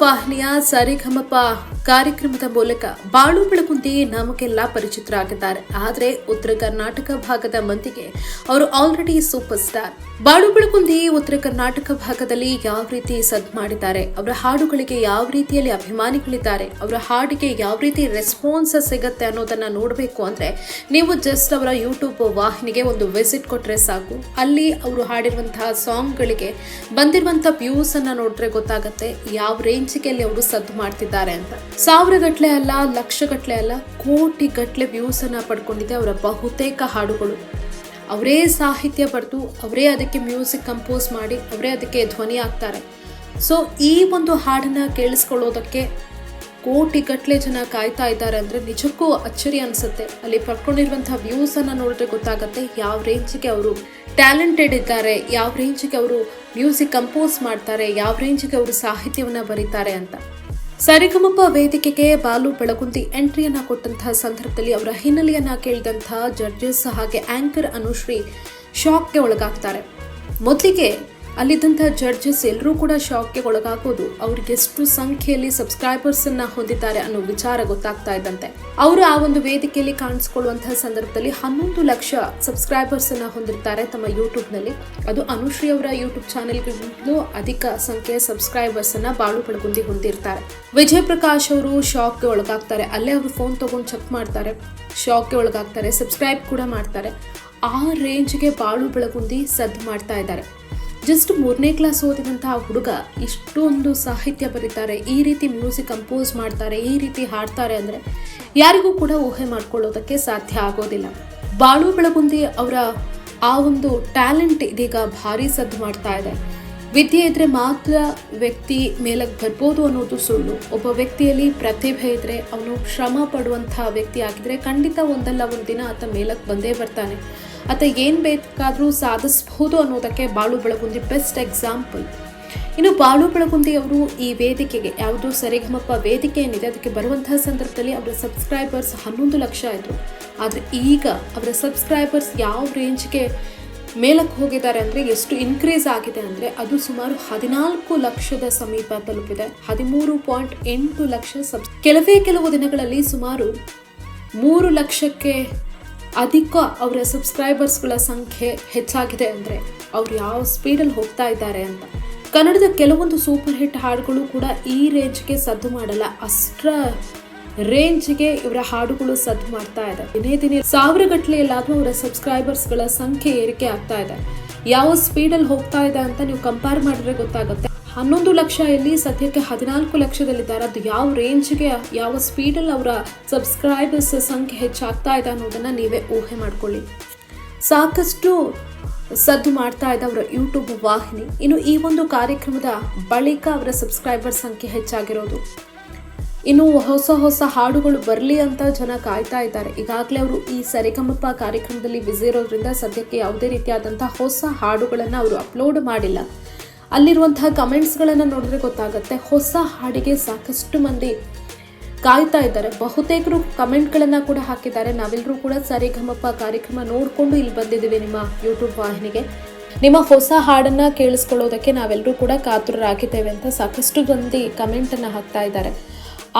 ವಾಹಿನಿಯ ಸರಿಗಮಪ ಕಾರ್ಯಕ್ರಮದ ಮೂಲಕ ಬಾಳು ಬೆಳಗುಂದಿ ನಮಗೆಲ್ಲ ಪರಿಚಿತರಾಗಿದ್ದಾರೆ. ಆದರೆ ಉತ್ತರ ಕರ್ನಾಟಕ ಭಾಗದ ಮಂದಿಗೆ ಅವರು ಆಲ್ರೆಡಿ ಸೂಪರ್ ಸ್ಟಾರ್ ಬಾಳು ಬೆಳಗುಂದಿ ಉತ್ತರ ಕರ್ನಾಟಕ ಭಾಗದಲ್ಲಿ ಯಾವ ರೀತಿ ಸದ್ ಮಾಡಿದ್ದಾರೆ, ಅವರ ಹಾಡುಗಳಿಗೆ ಯಾವ ರೀತಿಯಲ್ಲಿ ಅಭಿಮಾನಿಗಳಿದ್ದಾರೆ, ಅವರ ಹಾಡಿಗೆ ಯಾವ ರೀತಿ ರೆಸ್ಪಾನ್ಸ್ ಸಿಗುತ್ತೆ ಅನ್ನೋದನ್ನ ನೋಡಬೇಕು ಅಂದ್ರೆ ನೀವು ಜಸ್ಟ್ ಅವರ ಯೂಟ್ಯೂಬ್ ವಾಹಿನಿಗೆ ಒಂದು ವಿಸಿಟ್ ಕೊಟ್ಟರೆ ಸಾಕು. ಅಲ್ಲಿ ಅವರು ಹಾಡಿರುವಂತಹ ಸಾಂಗ್ಗಳಿಗೆ ಬಂದಿರುವಂತಹ ವ್ಯೂಸ್ ಅನ್ನ ನೋಡಿದ್ರೆ ಗೊತ್ತಾಗುತ್ತೆ, ಯಾವ ರೇಂಜ್ಗೆ ಅಲ್ಲಿ ಅವರು ಸದ್ದು ಮಾಡ್ತಿದ್ದಾರೆ ಅಂತ. ಸಾವಿರ ಗಟ್ಲೆ ಅಲ್ಲ ಲಕ್ಷ ಗಟ್ಲೆ ಅಲ್ಲ ಕೋಟಿ ಗಟ್ಲೆ ವ್ಯೂಸ್ ಅನ್ನ ಪಡ್ಕೊಂಡಿದೆ ಅವರ ಬಹುತೇಕ ಹಾಡುಗಳು. ಅವರೇ ಸಾಹಿತ್ಯ ಬರೆದು, ಅವರೇ ಅದಕ್ಕೆ ಮ್ಯೂಸಿಕ್ ಕಂಪೋಸ್ ಮಾಡಿ, ಅವರೇ ಅದಕ್ಕೆ ಧ್ವನಿ ಆಗ್ತಾರೆ ಸೊ ಈ ಒಂದು ಹಾಡನ್ನ ಕೇಳಿಸ್ಕೊಳ್ಳೋದಕ್ಕೆ ಕೋಟಿ ಗಟ್ಟಲೆ ಜನ ಕಾಯ್ತಾ ಇದ್ದಾರೆ ಅಂದರೆ ನಿಜಕ್ಕೂ ಅಚ್ಚರಿ ಅನಿಸುತ್ತೆ. ಅಲ್ಲಿ ಪಡ್ಕೊಂಡಿರುವಂಥ ವ್ಯೂಸ್ ಅನ್ನ ನೋಡಿದ್ರೆ ಗೊತ್ತಾಗುತ್ತೆ ಯಾವ ರೇಂಜ್ಗೆ ಅವರು ಟ್ಯಾಲೆಂಟೆಡ್ ಇದ್ದಾರೆ, ಯಾವ ರೇಂಜ್ಗೆ ಅವರು ಮ್ಯೂಸಿಕ್ ಕಂಪೋಸ್ ಮಾಡ್ತಾರೆ, ಯಾವ ರೇಂಜ್ಗೆ ಅವರು ಸಾಹಿತ್ಯವನ್ನ ಬರೀತಾರೆ ಅಂತ. ಸರಿಗಮಪ ವೇದಿಕೆಗೆ ಬಾಲು ಬೆಳಗುಂದಿ ಎಂಟ್ರಿಯನ್ನ ಕೊಟ್ಟಂತಹ ಸಂದರ್ಭದಲ್ಲಿ ಅವರ ಹಿನ್ನೆಲೆಯನ್ನ ಕೇಳಿದಂತಹ ಜಡ್ಜಸ್ ಹಾಗೆ ಆಂಕರ್ ಅನುಶ್ರೀ ಶಾಕ್ಗೆ ಒಳಗಾಗ್ತಾರೆ. ಮೊದಲಿಗೆ ಅಲ್ಲಿದ್ದಂತಹ ಜಡ್ಜಸ್ ಎಲ್ಲರೂ ಕೂಡ ಶಾಕ್ಗೆ ಒಳಗಾಗೋದು. ಅವ್ರಿಗೆ ಎಷ್ಟು ಸಂಖ್ಯೆಯಲ್ಲಿ ಸಬ್ಸ್ಕ್ರೈಬರ್ಸ್ ಅನ್ನ ಹೊಂದಿದ್ದಾರೆ ಅನ್ನೋ ವಿಚಾರ ಗೊತ್ತಾಗ್ತಾ ಇದ್ದಂತೆ. ಅವರು ಆ ಒಂದು ವೇದಿಕೆಯಲ್ಲಿ ಕಾಣಿಸ್ಕೊಳ್ಳುವಂತಹ ಸಂದರ್ಭದಲ್ಲಿ ಹನ್ನೊಂದು ಲಕ್ಷ ಸಬ್ಸ್ಕ್ರೈಬರ್ಸ್ ಅನ್ನ ಹೊಂದಿರ್ತಾರೆ ತಮ್ಮ ಯೂಟ್ಯೂಬ್ನಲ್ಲಿ ಅದು ಅನುಶ್ರೀ ಅವರ ಯೂಟ್ಯೂಬ್ ಚಾನೆಲ್ಗಿಂತಲೂ ಅಧಿಕ ಸಂಖ್ಯೆಯ ಸಬ್ಸ್ಕ್ರೈಬರ್ಸ್ ಅನ್ನ ಬಾಳು ಬೆಳಗುಂದಿ ಹೊಂದಿರ್ತಾರೆ. ವಿಜಯ್ ಪ್ರಕಾಶ್ ಅವರು ಶಾಕ್ಗೆ ಒಳಗಾಗ್ತಾರೆ. ಅಲ್ಲೇ ಅವರು ಫೋನ್ ತಗೊಂಡು ಚೆಕ್ ಮಾಡ್ತಾರೆ. ಶಾಕ್ಗೆ ಒಳಗಾಗ್ತಾರೆ. ಸಬ್ಸ್ಕ್ರೈಬ್ ಕೂಡ ಮಾಡ್ತಾರೆ. ಆ ರೇಂಜ್ಗೆ ಬಾಳು ಬೆಳಗುಂದಿ ಸದ್ದು ಮಾಡ್ತಾ ಇದ್ದಾರೆ. ಜಸ್ಟ್ ಮೂರನೇ ಕ್ಲಾಸ್ ಓದಿದಂತಹ ಹುಡುಗ ಇಷ್ಟೊಂದು ಸಾಹಿತ್ಯ ಬರೀತಾರೆ, ಈ ರೀತಿ ಮ್ಯೂಸಿಕ್ ಕಂಪೋಸ್ ಮಾಡ್ತಾರೆ, ಈ ರೀತಿ ಹಾಡ್ತಾರೆ ಅಂದರೆ ಯಾರಿಗೂ ಕೂಡ ಊಹೆ ಮಾಡ್ಕೊಳ್ಳೋದಕ್ಕೆ ಸಾಧ್ಯ ಆಗೋದಿಲ್ಲ. ಬಾಳು ಬೆಳಗುಂದಿ ಅವರ ಆ ಒಂದು ಟ್ಯಾಲೆಂಟ್ ಇದೀಗ ಭಾರಿ ಸದ್ದು ಮಾಡ್ತಾ ಇದೆ. ವಿದ್ಯೆ ಇದ್ರೆ ಮಾತ್ರ ವ್ಯಕ್ತಿ ಮೇಲಕ್ಕೆ ಬರ್ಬೋದು ಅನ್ನೋದು ಸುಳ್ಳು. ಒಬ್ಬ ವ್ಯಕ್ತಿಯಲ್ಲಿ ಪ್ರತಿಭೆ ಇದ್ರೆ, ಅವನು ಶ್ರಮ ಪಡುವಂತಹ ವ್ಯಕ್ತಿ ಆಗಿದ್ರೆ ಖಂಡಿತ ಒಂದಲ್ಲ ಒಂದು ದಿನ ಆತ ಮೇಲಕ್ಕೆ ಬಂದೇ ಬರ್ತಾನೆ. ಆತ ಏನು ಬೇಕಾದರೂ ಸಾಧಿಸಬಹುದು ಅನ್ನೋದಕ್ಕೆ ಬಾಳು ಬೆಳಗುಂದಿ ಬೆಸ್ಟ್ ಎಕ್ಸಾಂಪಲ್. ಇನ್ನು ಬಾಳು ಬೆಳಗುಂದಿ ಅವರು ಈ ವೇದಿಕೆಗೆ ಯಾವುದು ಸರಿಗಮಪ್ಪ ವೇದಿಕೆ ಏನಿದೆ ಅದಕ್ಕೆ ಬರುವಂತಹ ಸಂದರ್ಭದಲ್ಲಿ ಅವರ ಸಬ್ಸ್ಕ್ರೈಬರ್ಸ್ ಹನ್ನೊಂದು ಲಕ್ಷ ಇದ್ರು. ಆದರೆ ಈಗ ಅವರ ಸಬ್ಸ್ಕ್ರೈಬರ್ಸ್ ಯಾವ ರೇಂಜ್ಗೆ ಮೇಲಕ್ಕೆ ಹೋಗಿದ್ದಾರೆ ಅಂದರೆ ಎಷ್ಟು ಇನ್ಕ್ರೀಸ್ ಆಗಿದೆ ಅಂದರೆ ಅದು ಸುಮಾರು ಹದಿನಾಲ್ಕು ಲಕ್ಷದ ಸಮೀಪ ತಲುಪಿದೆ ಹದಿಮೂರು ಪಾಯಿಂಟ್ ಎಂಟು ಲಕ್ಷ ಸಬ್ ಕೆಲವೇ ಕೆಲವು ದಿನಗಳಲ್ಲಿ ಸುಮಾರು ಮೂರು ಲಕ್ಷಕ್ಕೆ ಅಧಿಕ ಅವರ ಸಬ್ಸ್ಕ್ರೈಬರ್ಸ್ಗಳ ಸಂಖ್ಯೆ ಹೆಚ್ಚಾಗಿದೆ ಅಂದರೆ ಅವ್ರು ಯಾವ ಸ್ಪೀಡಲ್ಲಿ ಹೋಗ್ತಾ ಇದ್ದಾರೆ ಅಂತ. ಕನ್ನಡದ ಕೆಲವೊಂದು ಸೂಪರ್ ಹಿಟ್ ಹಾಡುಗಳು ಕೂಡ ಈ ರೇಂಜ್ಗೆ ಸದ್ದು ಮಾಡಲ್ಲ. ಅಷ್ಟರ ರೇಂಜ್ಗೆ ಇವರ ಹಾಡುಗಳು ಸದ್ದು ಮಾಡ್ತಾ ಇದೆ. ದಿನೇ ದಿನೇ ಸಾವಿರ ಗಟ್ಟಲೆಯಲ್ಲಾದರೂ ಅವರ ಸಬ್ಸ್ಕ್ರೈಬರ್ಸ್ಗಳ ಸಂಖ್ಯೆ ಏರಿಕೆ ಆಗ್ತಾ ಇದೆ. ಯಾವ ಸ್ಪೀಡಲ್ಲಿ ಹೋಗ್ತಾ ಇದೆ ಅಂತ ನೀವು ಕಂಪೇರ್ ಮಾಡಿದ್ರೆ ಗೊತ್ತಾಗುತ್ತೆ. ಹನ್ನೊಂದು ಲಕ್ಷ ಇಲ್ಲಿ ಸದ್ಯಕ್ಕೆ ಹದಿನಾಲ್ಕು ಲಕ್ಷದಲ್ಲಿದ್ದಾರೆ. ಅದು ಯಾವ ರೇಂಜ್ಗೆ ಯಾವ ಸ್ಪೀಡಲ್ಲಿ ಅವರ ಸಬ್ಸ್ಕ್ರೈಬರ್ಸ್ ಸಂಖ್ಯೆ ಹೆಚ್ಚಾಗ್ತಾ ಇದೆ ಅನ್ನೋದನ್ನು ನೀವೇ ಊಹೆ ಮಾಡ್ಕೊಳ್ಳಿ. ಸಾಕಷ್ಟು ಸದ್ದು ಮಾಡ್ತಾ ಇದೆ ಅವರ ಯೂಟ್ಯೂಬ್ ವಾಹಿನಿ. ಇನ್ನು ಈ ಒಂದು ಕಾರ್ಯಕ್ರಮದ ಬಳಿಕ ಅವರ ಸಬ್ಸ್ಕ್ರೈಬರ್ ಸಂಖ್ಯೆ ಹೆಚ್ಚಾಗಿರೋದು. ಇನ್ನು ಹೊಸ ಹೊಸ ಹಾಡುಗಳು ಬರಲಿ ಅಂತ ಜನ ಕಾಯ್ತಾ ಇದ್ದಾರೆ. ಈಗಾಗಲೇ ಅವರು ಈ ಸರಿಗಮಪ ಕಾರ್ಯಕ್ರಮದಲ್ಲಿ ಬ್ಯುಸಿ ಇರೋದ್ರಿಂದ ಸದ್ಯಕ್ಕೆ ಯಾವುದೇ ರೀತಿಯಾದಂಥ ಹೊಸ ಹಾಡುಗಳನ್ನು ಅವರು ಅಪ್ಲೋಡ್ ಮಾಡಿಲ್ಲ. ಅಲ್ಲಿರುವಂತಹ ಕಮೆಂಟ್ಸ್ಗಳನ್ನು ನೋಡಿದ್ರೆ ಗೊತ್ತಾಗುತ್ತೆ. ಹೊಸ ಹಾಡಿಗೆ ಸಾಕಷ್ಟು ಮಂದಿ ಕಾಯ್ತಾ ಇದ್ದಾರೆ. ಬಹುತೇಕರು ಕಮೆಂಟ್ಗಳನ್ನು ಕೂಡ ಹಾಕಿದ್ದಾರೆ. ನಾವೆಲ್ಲರೂ ಕೂಡ ಸರಿಗಮಪ ಕಾರ್ಯಕ್ರಮ ನೋಡಿಕೊಂಡು ಇಲ್ಲಿ ಬಂದಿದ್ದೀವಿ ನಿಮ್ಮ ಯೂಟ್ಯೂಬ್ ವಾಹಿನಿಗೆ. ನಿಮ್ಮ ಹೊಸ ಹಾಡನ್ನ ಕೇಳಿಸ್ಕೊಳ್ಳೋದಕ್ಕೆ ನಾವೆಲ್ಲರೂ ಕೂಡ ಕಾತುರರಾಗಿದ್ದೇವೆ ಅಂತ ಸಾಕಷ್ಟು ಮಂದಿ ಕಮೆಂಟನ್ನು ಹಾಕ್ತಾ ಇದ್ದಾರೆ.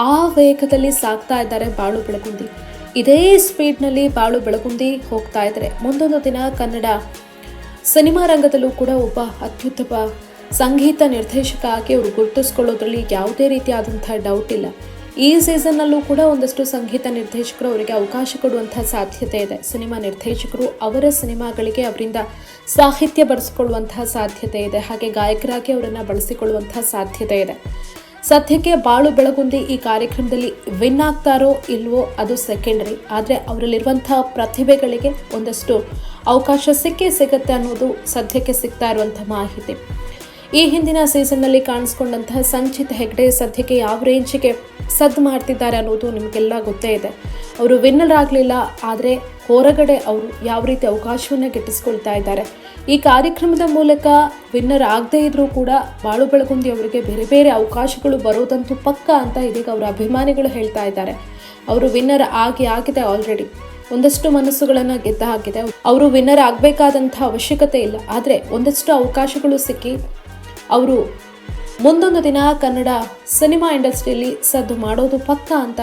ಆ ವೇಗದಲ್ಲಿ ಸಾಕ್ತಾ ಇದ್ದಾರೆ ಬಾಳು ಬೆಳಗುಂದಿ. ಇದೇ ಸ್ಪೀಡ್ನಲ್ಲಿ ಬಾಳು ಬೆಳಗುಂದಿ ಹೋಗ್ತಾ ಇದ್ದಾರೆ. ಮುಂದೊಂದು ದಿನ ಕನ್ನಡ ಸಿನಿಮಾ ರಂಗದಲ್ಲೂ ಕೂಡ ಒಬ್ಬ ಅತ್ಯುತ್ತಮ ಸಂಗೀತ ನಿರ್ದೇಶಕ ಆಗಿ ಅವರು ಗುರುತಿಸ್ಕೊಳ್ಳೋದ್ರಲ್ಲಿ ಯಾವುದೇ ರೀತಿಯಾದಂಥ ಡೌಟ್ ಇಲ್ಲ. ಈ ಸೀಸನ್ನಲ್ಲೂ ಕೂಡ ಒಂದಷ್ಟು ಸಂಗೀತ ನಿರ್ದೇಶಕರು ಅವರಿಗೆ ಅವಕಾಶ ಕೊಡುವಂಥ ಸಾಧ್ಯತೆ ಇದೆ. ಸಿನಿಮಾ ನಿರ್ದೇಶಕರು ಅವರ ಸಿನಿಮಾಗಳಿಗೆ ಅವರಿಂದ ಸಾಹಿತ್ಯ ಬರೆಸಿಕೊಳ್ಳುವಂತಹ ಸಾಧ್ಯತೆ ಇದೆ. ಹಾಗೆ ಗಾಯಕರಾಗಿ ಅವರನ್ನು ಬಳಸಿಕೊಳ್ಳುವಂಥ ಸಾಧ್ಯತೆ ಇದೆ. ಸದ್ಯಕ್ಕೆ ಬಾಳು ಬೆಳಗುಂದಿ ಈ ಕಾರ್ಯಕ್ರಮದಲ್ಲಿ ವಿನ್ ಆಗ್ತಾರೋ ಇಲ್ವೋ ಅದು ಸೆಕೆಂಡರಿ ಆದರೆ ಅವರಲ್ಲಿರುವಂಥ ಪ್ರತಿಭೆಗಳಿಗೆ ಒಂದಷ್ಟು ಅವಕಾಶ ಸಿಕ್ಕೇ ಸಿಗುತ್ತೆ ಅನ್ನೋದು ಸದ್ಯಕ್ಕೆ ಸಿಗ್ತಾ ಇರುವಂಥ ಮಾಹಿತಿ. ಈ ಹಿಂದಿನ ಸೀಸನ್ನಲ್ಲಿ ಕಾಣಿಸ್ಕೊಂಡಂತಹ ಸಂಚಿತ್ ಹೆಗ್ಡೆ ಸದ್ಯಕ್ಕೆ ಯಾವ ರೇಂಜಿಗೆ ಸದ್ದು ಮಾಡ್ತಿದ್ದಾರೆ ಅನ್ನೋದು ನಿಮಗೆಲ್ಲ ಗೊತ್ತೇ ಇದೆ. ಅವರು ವಿನ್ನರ್ ಆಗಲಿಲ್ಲ, ಆದರೆ ಹೊರಗಡೆ ಅವರು ಯಾವ ರೀತಿ ಅವಕಾಶವನ್ನು ಗಿಟ್ಟಿಸ್ಕೊಳ್ತಾ ಇದ್ದಾರೆ. ಈ ಕಾರ್ಯಕ್ರಮದ ಮೂಲಕ ವಿನ್ನರ್ ಆಗದೇ ಇದ್ರೂ ಕೂಡ ಬಾಳು ಬೆಳಗುಂದಿ ಅವರಿಗೆ ಬೇರೆ ಬೇರೆ ಅವಕಾಶಗಳು ಬರೋದಂತೂ ಪಕ್ಕ ಅಂತ ಇದೀಗ ಅವರ ಅಭಿಮಾನಿಗಳು ಹೇಳ್ತಾ ಇದ್ದಾರೆ. ಅವರು ವಿನ್ನರ್ ಆಗಿ ಆಗಿದೆ ಆಲ್ರೆಡಿ. ಒಂದಷ್ಟು ಮನಸ್ಸುಗಳನ್ನು ಗೆದ್ದ ಹಾಕಿದೆ ಅವರು ವಿನ್ನರ್ ಆಗಬೇಕಾದಂಥ ಅವಶ್ಯಕತೆ ಇಲ್ಲ, ಆದರೆ ಒಂದಷ್ಟು ಅವಕಾಶಗಳು ಸಿಕ್ಕಿ ಅವರು ಮುಂದೊಂದು ದಿನ ಕನ್ನಡ ಸಿನಿಮಾ ಇಂಡಸ್ಟ್ರಿಯಲ್ಲಿ ಸದ್ದು ಮಾಡೋದು ಪಕ್ಕ ಅಂತ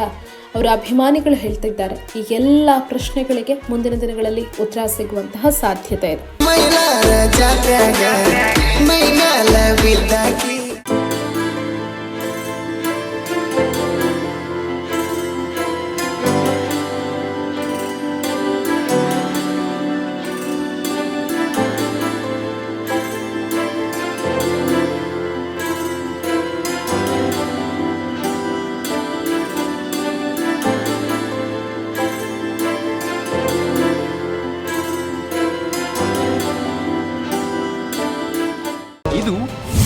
ಅವರ ಅಭಿಮಾನಿಗಳು ಹೇಳ್ತಿದ್ದಾರೆ. ಈ ಎಲ್ಲ ಪ್ರಶ್ನೆಗಳಿಗೆ ಮುಂದಿನ ದಿನಗಳಲ್ಲಿ ಉತ್ತರ ಸಿಗುವಂತಹ ಸಾಧ್ಯತೆ ಇದೆ.